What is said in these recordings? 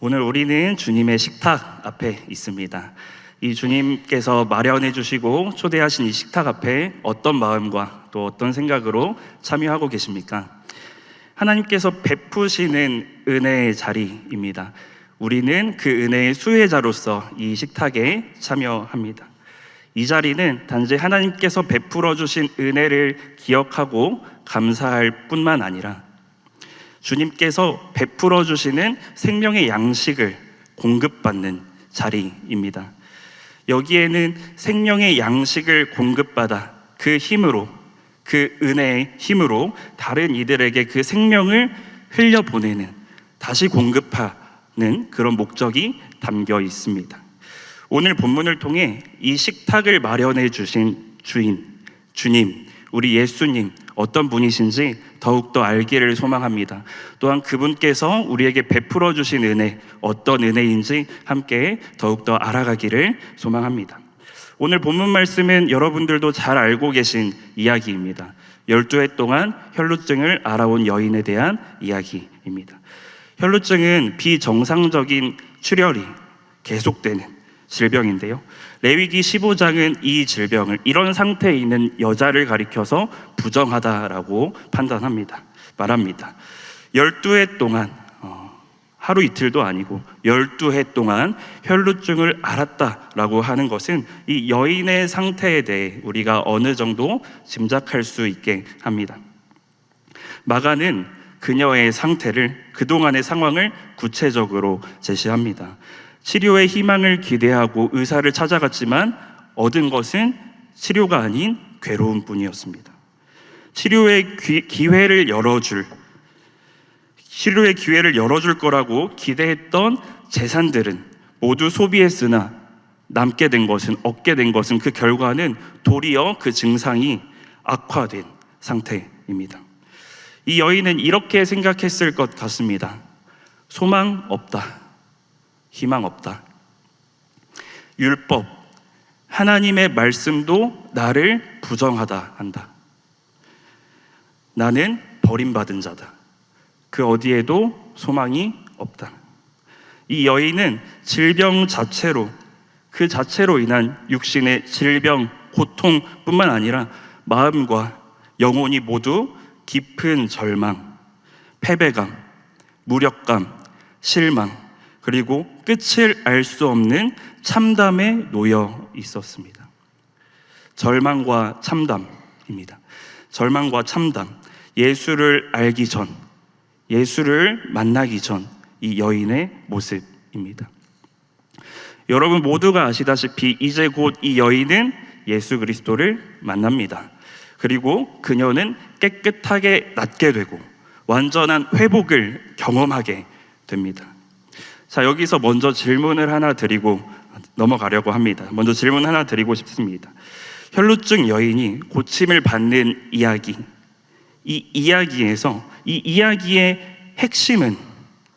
오늘 우리는 주님의 식탁 앞에 있습니다. 이 주님께서 마련해 주시고 초대하신 이 식탁 앞에 어떤 마음과 또 어떤 생각으로 참여하고 계십니까? 하나님께서 베푸시는 은혜의 자리입니다. 우리는 그 은혜의 수혜자로서 이 식탁에 참여합니다. 이 자리는 단지 하나님께서 베풀어 주신 은혜를 기억하고 감사할 뿐만 아니라 주님께서 베풀어 주시는 생명의 양식을 공급받는 자리입니다. 여기에는 생명의 양식을 공급받아 그 힘으로 그 은혜의 힘으로 다른 이들에게 그 생명을 흘려보내는 다시 공급하는 그런 목적이 담겨 있습니다. 오늘 본문을 통해 이 식탁을 마련해 주신 주인, 주님, 우리 예수님 어떤 분이신지 더욱더 알기를 소망합니다. 또한 그분께서 우리에게 베풀어 주신 은혜 어떤 은혜인지 함께 더욱더 알아가기를 소망합니다. 오늘 본문 말씀은 여러분들도 잘 알고 계신 이야기입니다. 12해 동안 혈루증을 알아온 여인에 대한 이야기입니다. 혈루증은 비정상적인 출혈이 계속되는 질병인데요. 레위기 15장은 이 질병을 이런 상태에 있는 여자를 가리켜서 부정하다라고 판단합니다. 말합니다. 12해 동안 어, 하루 이틀도 아니고 12해 동안 혈루증을 앓았다라고 하는 것은 이 여인의 상태에 대해 우리가 어느 정도 짐작할 수 있게 합니다. 마가는 그녀의 상태를 그동안의 상황을 구체적으로 제시합니다. 치료의 희망을 기대하고 의사를 찾아갔지만 얻은 것은 치료가 아닌 괴로움 뿐이었습니다. 치료의 기, 회를 열어줄, 치료의 기회를 열어줄 거라고 기대했던 재산들은 모두 소비했으나 남게 된 것은, 얻게 된 것은 그 결과는 도리어 그 증상이 악화된 상태입니다. 이 여인은 이렇게 생각했을 것 같습니다. 소망 없다. 희망 없다. 율법, 하나님의 말씀도 나를 부정하다 한다. 나는 버림받은 자다. 그 어디에도 소망이 없다. 이 여인은 질병 자체로 그 자체로 인한 육신의 질병, 고통뿐만 아니라 마음과 영혼이 모두 깊은 절망, 패배감, 무력감, 실망, 그리고 끝을 알 수 없는 참담에 놓여 있었습니다. 절망과 참담입니다. 절망과 참담. 예수를 알기 전, 예수를 만나기 전 이 여인의 모습입니다. 여러분 모두가 아시다시피 이제 곧 이 여인은 예수 그리스도를 만납니다. 그리고 그녀는 깨끗하게 낫게 되고 완전한 회복을 경험하게 됩니다. 자, 여기서 먼저 질문을 하나 드리고 넘어가려고 합니다. 먼저 질문 하나 드리고 싶습니다. 혈루증 여인이 고침을 받는 이야기. 이 이야기에서 이 이야기의 핵심은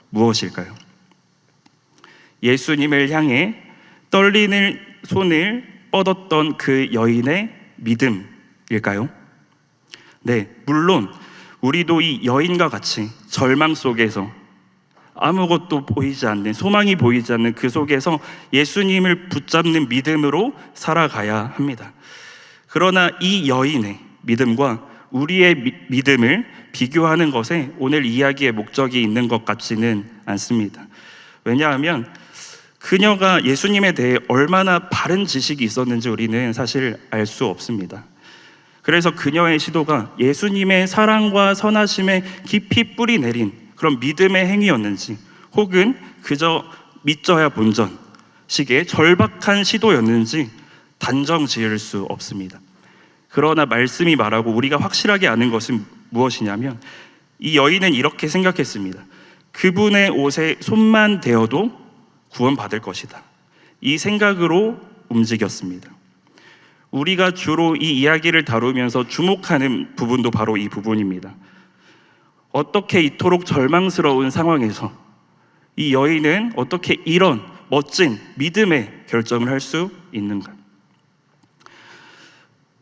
무엇일까요? 예수님을 향해 떨리는 손을 뻗었던 그 여인의 믿음일까요? 네, 물론 우리도 이 여인과 같이 절망 속에서 아무것도 보이지 않는 소망이 보이지 않는 그 속에서 예수님을 붙잡는 믿음으로 살아가야 합니다. 그러나 이 여인의 믿음과 우리의 미, 믿음을 비교하는 것에 오늘 이야기의 목적이 있는 것 같지는 않습니다. 왜냐하면 그녀가 예수님에 대해 얼마나 바른 지식이 있었는지 우리는 사실 알 수 없습니다. 그래서 그녀의 시도가 예수님의 사랑과 선하심에 깊이 뿌리 내린 그런 믿음의 행위였는지 혹은 그저 믿져야 본전 식의 절박한 시도였는지 단정 지을 수 없습니다. 그러나 말씀이 말하고 우리가 확실하게 아는 것은 무엇이냐면 이 여인은 이렇게 생각했습니다. 그분의 옷에 손만 대어도 구원받을 것이다. 이 생각으로 움직였습니다. 우리가 주로 이 이야기를 다루면서 주목하는 부분도 바로 이 부분입니다. 어떻게 이토록 절망스러운 상황에서 이 여인은 어떻게 이런 멋진 믿음의 결정을 할 수 있는가?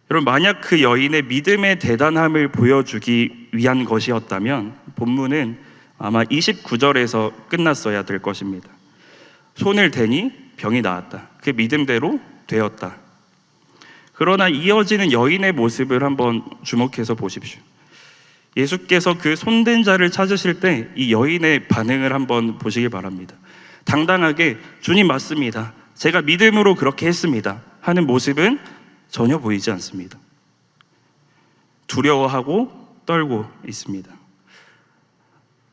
여러분, 만약 그 여인의 믿음의 대단함을 보여주기 위한 것이었다면 본문은 아마 29절에서 끝났어야 될 것입니다. 손을 대니 병이 나았다. 그 믿음대로 되었다. 그러나 이어지는 여인의 모습을 한번 주목해서 보십시오. 예수께서 그 손댄 자를 찾으실 때 이 여인의 반응을 한번 보시길 바랍니다. 당당하게 주님 맞습니다. 제가 믿음으로 그렇게 했습니다. 하는 모습은 전혀 보이지 않습니다. 두려워하고 떨고 있습니다.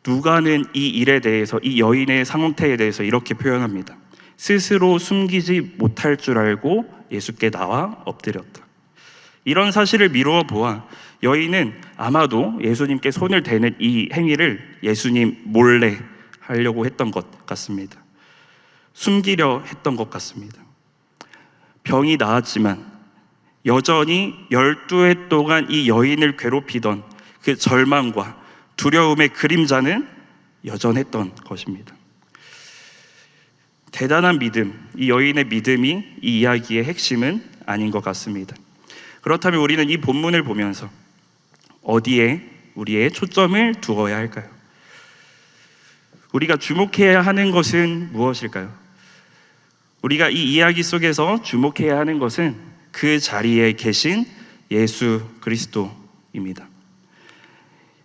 누가는 이 일에 대해서 이 여인의 상태에 대해서 이렇게 표현합니다. 스스로 숨기지 못할 줄 알고 예수께 나와 엎드렸다. 이런 사실을 미루어 보아 여인은 아마도 예수님께 손을 대는 이 행위를 예수님 몰래 하려고 했던 것 같습니다. 숨기려 했던 것 같습니다. 병이 나았지만 여전히 12해 동안 이 여인을 괴롭히던 그 절망과 두려움의 그림자는 여전했던 것입니다. 대단한 믿음, 이 여인의 믿음이 이 이야기의 핵심은 아닌 것 같습니다. 그렇다면 우리는 이 본문을 보면서 어디에 우리의 초점을 두어야 할까요? 우리가 주목해야 하는 것은 무엇일까요? 우리가 이 이야기 속에서 주목해야 하는 것은 그 자리에 계신 예수 그리스도입니다.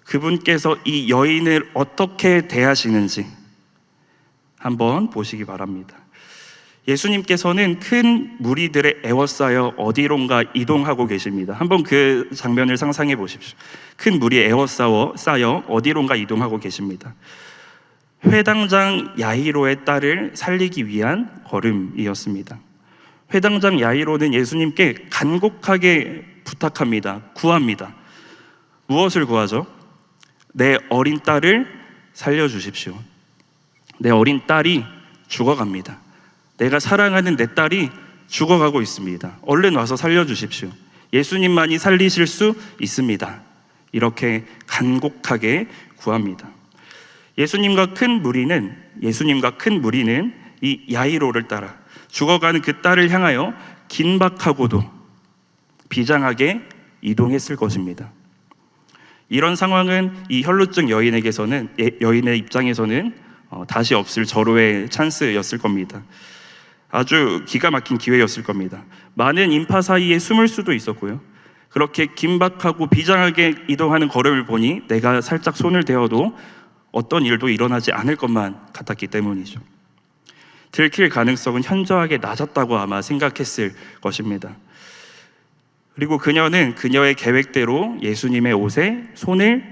그분께서 이 여인을 어떻게 대하시는지 한번 보시기 바랍니다. 예수님께서는 큰 무리들의 에워싸여 어디론가 이동하고 계십니다. 한번 그 장면을 상상해 보십시오. 큰 무리 에워싸워 쌓여 어디론가 이동하고 계십니다. 회당장 야이로의 딸을 살리기 위한 걸음이었습니다. 회당장 야이로는 예수님께 간곡하게 부탁합니다. 구합니다. 무엇을 구하죠? 내 어린 딸을 살려주십시오. 내 어린 딸이 죽어갑니다. 내가 사랑하는 내 딸이 죽어가고 있습니다. 얼른 와서 살려주십시오. 예수님만이 살리실 수 있습니다. 이렇게 간곡하게 구합니다. 예수님과 큰 무리는 예수님과 큰 무리는 이 야이로를 따라 죽어가는 그 딸을 향하여 긴박하고도 비장하게 이동했을 것입니다. 이런 상황은 이 혈루증 여인에게서는 예, 여인의 입장에서는 어, 다시 없을 절호의 찬스였을 겁니다. 아주 기가 막힌 기회였을 겁니다. 많은 인파 사이에 숨을 수도 있었고요. 그렇게 긴박하고 비장하게 이동하는 걸음을 보니 내가 살짝 손을 대어도 어떤 일도 일어나지 않을 것만 같았기 때문이죠. 들킬 가능성은 현저하게 낮았다고 아마 생각했을 것입니다. 그리고 그녀는 그녀의 계획대로 예수님의 옷에 손을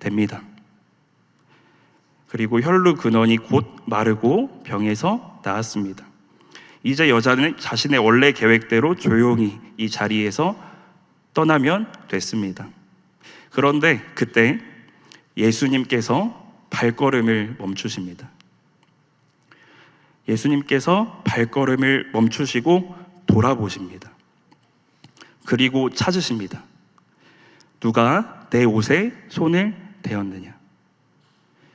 댑니다. 그리고 혈루 근원이 곧 마르고 병에서 나았습니다. 이제 여자는 자신의 원래 계획대로 조용히 이 자리에서 떠나면 됐습니다. 그런데 그때 예수님께서 발걸음을 멈추십니다. 예수님께서 발걸음을 멈추시고 돌아보십니다. 그리고 찾으십니다. 누가 내 옷에 손을 대었느냐?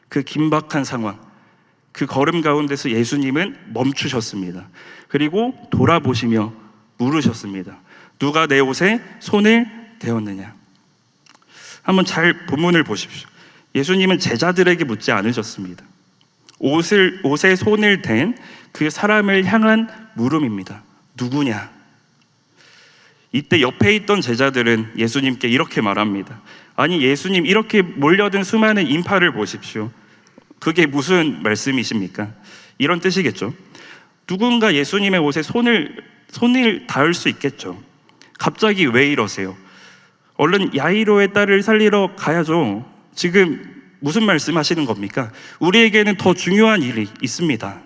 그 긴박한 상황, 그 걸음 가운데서 예수님은 멈추셨습니다. 그리고 돌아보시며 물으셨습니다. 누가 내 옷에 손을 대었느냐? 한번 잘 본문을 보십시오. 예수님은 제자들에게 묻지 않으셨습니다. 옷을 옷에 손을 댄 그 사람을 향한 물음입니다. 누구냐? 이때 옆에 있던 제자들은 예수님께 이렇게 말합니다. 아니 예수님 이렇게 몰려든 수많은 인파를 보십시오. 그게 무슨 말씀이십니까? 이런 뜻이겠죠. 누군가 예수님의 옷에 손을 손을 닿을 수 있겠죠. 갑자기 왜 이러세요? 얼른 야이로의 딸을 살리러 가야죠. 지금 무슨 말씀 하시는 겁니까? 우리에게는 더 중요한 일이 있습니다.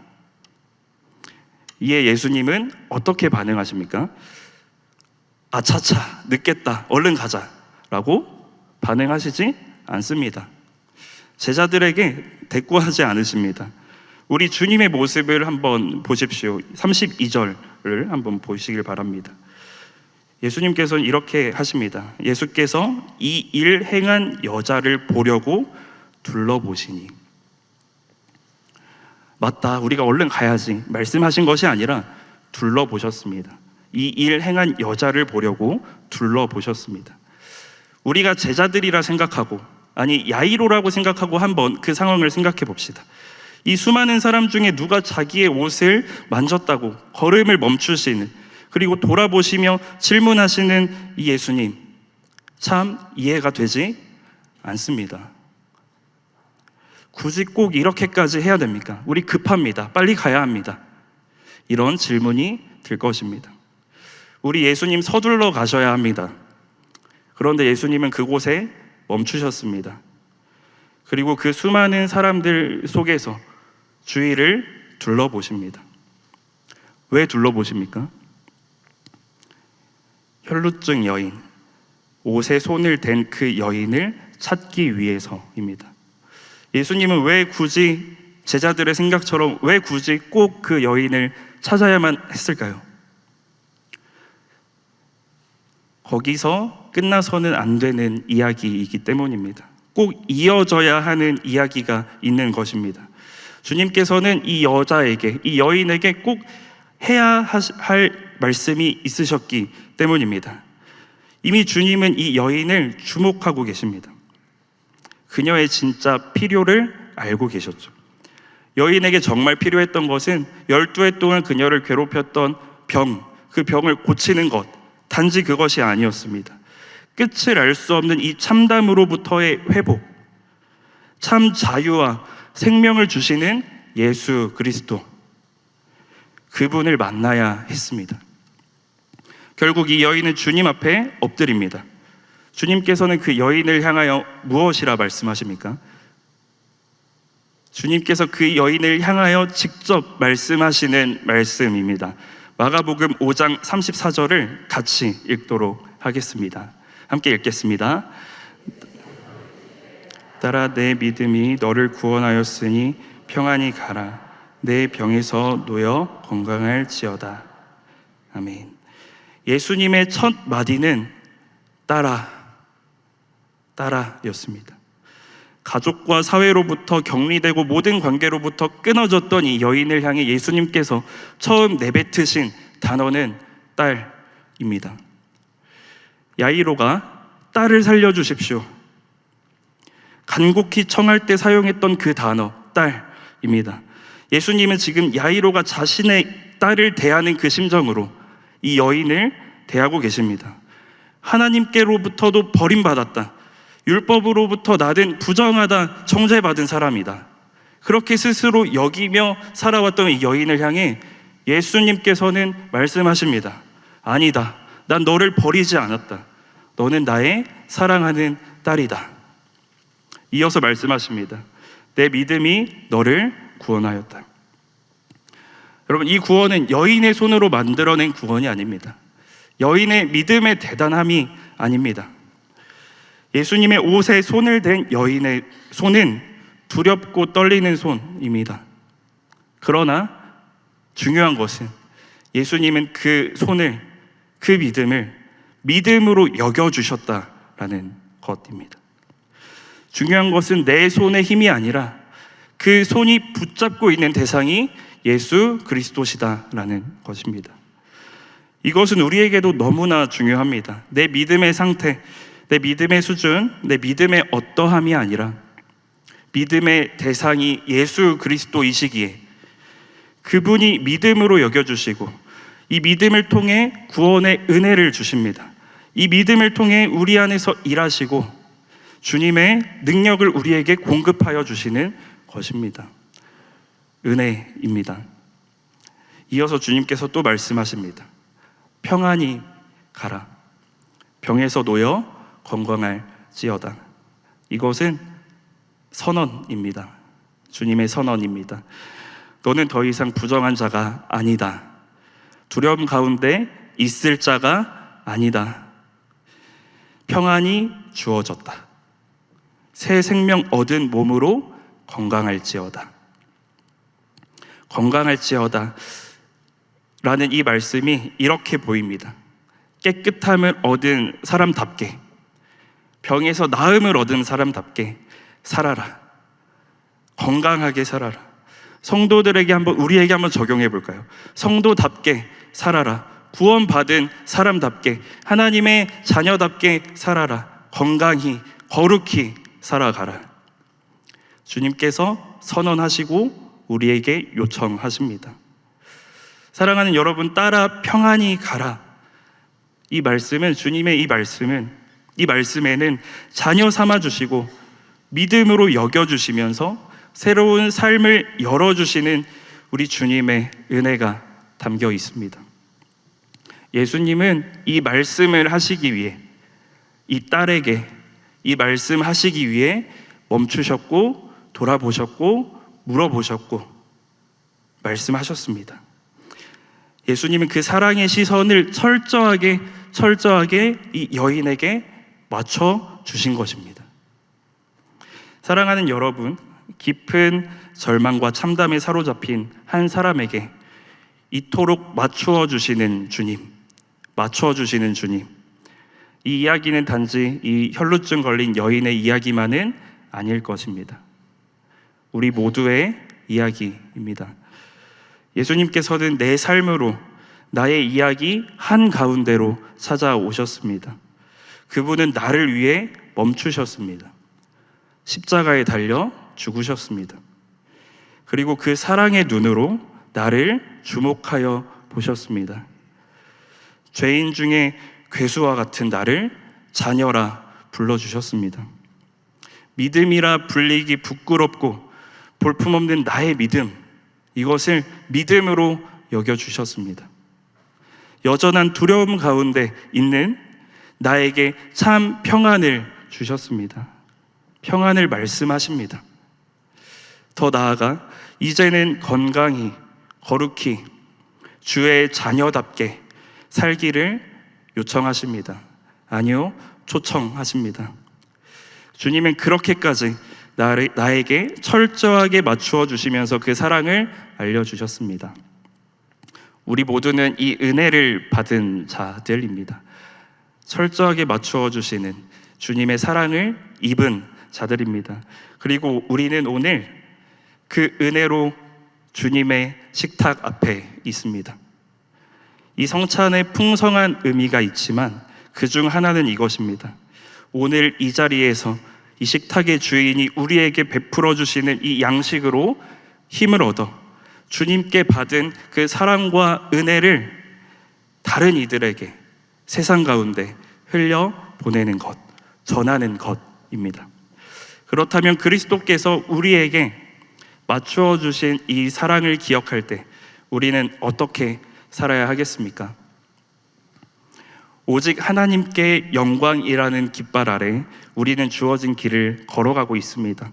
이에 예수님은 어떻게 반응하십니까? 아차차, 늦겠다. 얼른 가자. 라고 반응하시지 않습니다. 제자들에게 대꾸하지 않으십니다. 우리 주님의 모습을 한번 보십시오. 32절을 한번 보시길 바랍니다. 예수님께서는 이렇게 하십니다. 예수께서 이 일 행한 여자를 보려고 둘러보시니 맞다. 우리가 얼른 가야지. 말씀하신 것이 아니라 둘러보셨습니다. 이 일 행한 여자를 보려고 둘러보셨습니다. 우리가 제자들이라 생각하고 아니 야이로라고 생각하고 한번 그 상황을 생각해 봅시다. 이 수많은 사람 중에 누가 자기의 옷을 만졌다고 걸음을 멈추시는 그리고 돌아보시며 질문하시는 이 예수님 참 이해가 되지 않습니다. 굳이 꼭 이렇게까지 해야 됩니까? 우리 급합니다. 빨리 가야 합니다. 이런 질문이 들 것입니다. 우리 예수님 서둘러 가셔야 합니다. 그런데 예수님은 그곳에 멈추셨습니다. 그리고 그 수많은 사람들 속에서 주위를 둘러보십니다. 왜 둘러보십니까? 혈루증 여인, 옷에 손을 댄 그 여인을 찾기 위해서입니다. 예수님은 왜 굳이 제자들의 생각처럼 왜 굳이 꼭 그 여인을 찾아야만 했을까요? 거기서 끝나서는 안 되는 이야기이기 때문입니다. 꼭 이어져야 하는 이야기가 있는 것입니다. 주님께서는 이 여자에게, 이 여인에게 꼭 해야 할 말씀이 있으셨기 때문입니다. 이미 주님은 이 여인을 주목하고 계십니다. 그녀의 진짜 필요를 알고 계셨죠. 여인에게 정말 필요했던 것은 12해 동안 그녀를 괴롭혔던 병, 그 병을 고치는 것, 단지 그것이 아니었습니다. 끝을 알 수 없는 이 참담으로부터의 회복, 참 자유와 생명을 주시는 예수 그리스도, 그분을 만나야 했습니다. 결국 이 여인은 주님 앞에 엎드립니다. 주님께서는 그 여인을 향하여 무엇이라 말씀하십니까? 주님께서 그 여인을 향하여 직접 말씀하시는 말씀입니다. 마가복음 5장 34절을 같이 읽도록 하겠습니다. 함께 읽겠습니다. 따라 내 믿음이 너를 구원하였으니 평안히 가라. 내 병에서 놓여 건강할지어다. 아멘. 예수님의 첫 마디는 따라, 따라였습니다. 가족과 사회로부터 격리되고 모든 관계로부터 끊어졌던 이 여인을 향해 예수님께서 처음 내뱉으신 단어는 딸입니다. 야이로가 딸을 살려주십시오. 간곡히 청할 때 사용했던 그 단어, 딸입니다. 예수님은 지금 야이로가 자신의 딸을 대하는 그 심정으로 이 여인을 대하고 계십니다. 하나님께로부터도 버림받았다. 율법으로부터 나든 부정하다 정죄받은 사람이다. 그렇게 스스로 여기며 살아왔던 이 여인을 향해 예수님께서는 말씀하십니다. 아니다. 난 너를 버리지 않았다. 너는 나의 사랑하는 딸이다. 이어서 말씀하십니다. 내 믿음이 너를 구원하였다. 여러분, 이 구원은 여인의 손으로 만들어낸 구원이 아닙니다. 여인의 믿음의 대단함이 아닙니다. 예수님의 옷에 손을 댄 여인의 손은 두렵고 떨리는 손입니다. 그러나 중요한 것은 예수님은 그 손을, 그 믿음을 믿음으로 여겨주셨다라는 것입니다. 중요한 것은 내 손의 힘이 아니라 그 손이 붙잡고 있는 대상이 예수 그리스도시다라는 것입니다. 이것은 우리에게도 너무나 중요합니다. 내 믿음의 상태, 내 믿음의 수준, 내 믿음의 어떠함이 아니라 믿음의 대상이 예수 그리스도이시기에 그분이 믿음으로 여겨주시고 이 믿음을 통해 구원의 은혜를 주십니다. 이 믿음을 통해 우리 안에서 일하시고 주님의 능력을 우리에게 공급하여 주시는 것입니다. 은혜입니다. 이어서 주님께서 또 말씀하십니다. 평안히 가라. 병에서 놓여 건강할지어다. 이것은 선언입니다. 주님의 선언입니다. 너는 더 이상 부정한 자가 아니다. 두려움 가운데 있을 자가 아니다. 평안이 주어졌다. 새 생명 얻은 몸으로 건강할지어다. 건강할지어다. 라는 이 말씀이 이렇게 보입니다. 깨끗함을 얻은 사람답게 병에서 나음을 얻은 사람답게 살아라. 건강하게 살아라. 성도들에게 한번 우리에게 한번 적용해 볼까요? 성도답게 살아라. 구원받은 사람답게 하나님의 자녀답게 살아라. 건강히 거룩히 살아가라. 주님께서 선언하시고 우리에게 요청하십니다. 사랑하는 여러분, 따라 평안히 가라. 이 말씀은 주님의 이 말씀은 이 말씀에는 자녀 삼아 주시고 믿음으로 여겨 주시면서 새로운 삶을 열어 주시는 우리 주님의 은혜가 담겨 있습니다. 예수님은 이 말씀을 하시기 위해 이 딸에게 이 말씀 하시기 위해 멈추셨고 돌아보셨고 물어보셨고 말씀하셨습니다. 예수님은 그 사랑의 시선을 철저하게 철저하게 이 여인에게 맞춰 주신 것입니다. 사랑하는 여러분, 깊은 절망과 참담에 사로잡힌 한 사람에게 이토록 맞추어 주시는 주님, 맞추어 주시는 주님. 이 이야기는 단지 이 혈루증 걸린 여인의 이야기만은 아닐 것입니다. 우리 모두의 이야기입니다. 예수님께서는 내 삶으로 나의 이야기 한 가운데로 찾아오셨습니다. 그분은 나를 위해 멈추셨습니다. 십자가에 달려 죽으셨습니다. 그리고 그 사랑의 눈으로 나를 주목하여 보셨습니다. 죄인 중에 괴수와 같은 나를 자녀라 불러주셨습니다. 믿음이라 불리기 부끄럽고 볼품없는 나의 믿음, 이것을 믿음으로 여겨주셨습니다. 여전한 두려움 가운데 있는 나에게 참 평안을 주셨습니다. 평안을 말씀하십니다. 더 나아가 이제는 건강히 거룩히 주의 자녀답게 살기를 요청하십니다. 아니요, 초청하십니다. 주님은 그렇게까지 나에게 철저하게 맞추어 주시면서 그 사랑을 알려주셨습니다. 우리 모두는 이 은혜를 받은 자들입니다. 철저하게 맞추어 주시는 주님의 사랑을 입은 자들입니다. 그리고 우리는 오늘 그 은혜로 주님의 식탁 앞에 있습니다. 이 성찬에 풍성한 의미가 있지만 그 중 하나는 이것입니다. 오늘 이 자리에서 이 식탁의 주인이 우리에게 베풀어 주시는 이 양식으로 힘을 얻어 주님께 받은 그 사랑과 은혜를 다른 이들에게 세상 가운데 흘려 보내는 것, 전하는 것입니다. 그렇다면 그리스도께서 우리에게 맞추어 주신 이 사랑을 기억할 때 우리는 어떻게 살아야 하겠습니까? 오직 하나님께 영광이라는 깃발 아래 우리는 주어진 길을 걸어가고 있습니다.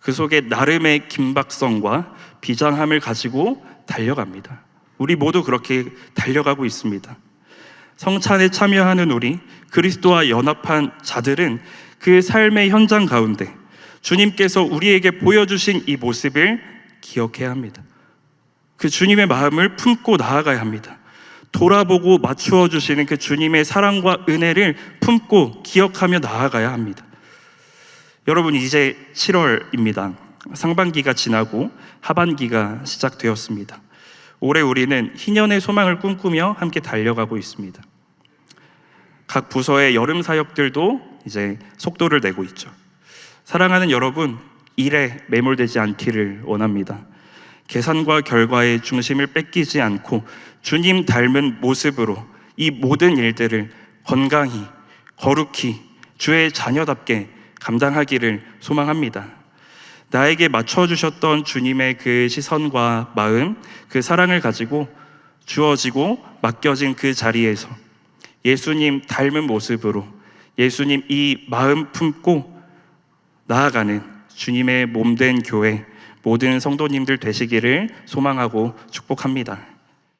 그 속에 나름의 긴박성과 비장함을 가지고 달려갑니다. 우리 모두 그렇게 달려가고 있습니다. 성찬에 참여하는 우리 그리스도와 연합한 자들은 그 삶의 현장 가운데 주님께서 우리에게 보여주신 이 모습을 기억해야 합니다. 그 주님의 마음을 품고 나아가야 합니다. 돌아보고 맞추어 주시는 그 주님의 사랑과 은혜를 품고 기억하며 나아가야 합니다. 여러분 이제 7월입니다. 상반기가 지나고 하반기가 시작되었습니다. 올해 우리는 희년의 소망을 꿈꾸며 함께 달려가고 있습니다. 각 부서의 여름 사역들도 이제 속도를 내고 있죠. 사랑하는 여러분, 일에 매몰되지 않기를 원합니다. 계산과 결과의 중심을 뺏기지 않고 주님 닮은 모습으로 이 모든 일들을 건강히, 거룩히, 주의 자녀답게 감당하기를 소망합니다. 나에게 맞춰주셨던 주님의 그 시선과 마음, 그 사랑을 가지고 주어지고 맡겨진 그 자리에서 예수님 닮은 모습으로 예수님 이 마음 품고 나아가는 주님의 몸된 교회 모든 성도님들 되시기를 소망하고 축복합니다.